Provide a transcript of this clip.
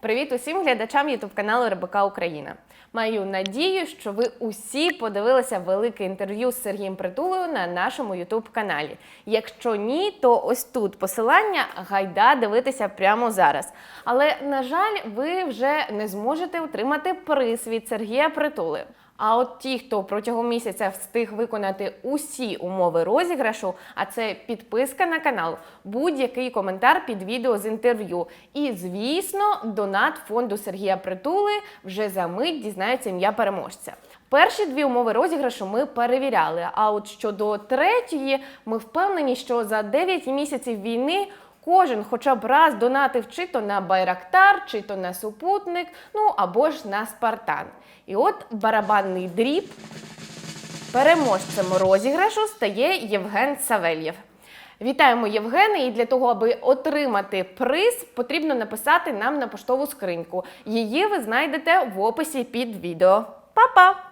Привіт усім глядачам Ютуб каналу РБК Україна. Маю надію, що ви усі подивилися велике інтерв'ю з Сергієм Притулою на нашому Ютуб каналі. Якщо ні, то ось тут посилання гайда дивитися прямо зараз. Але на жаль, ви вже не зможете отримати приз від Сергія Притули. А от ті, хто протягом місяця встиг виконати усі умови розіграшу, а це підписка на канал, будь-який коментар під відео з інтерв'ю. І, звісно, донат фонду Сергія Притули вже за мить дізнається ім'я переможця. Перші дві умови розіграшу ми перевіряли. А от щодо третьої, ми впевнені, що за 9 місяців війни. Кожен хоча б раз донатив чи то на Байрактар, чи то на супутник, ну або ж на Спартан. І от барабанний дріб переможцем розіграшу стає Євген Савельєв. Вітаємо Євгена! І для того, аби отримати приз, потрібно написати нам на поштову скриньку. Її ви знайдете в описі під відео. Па-па!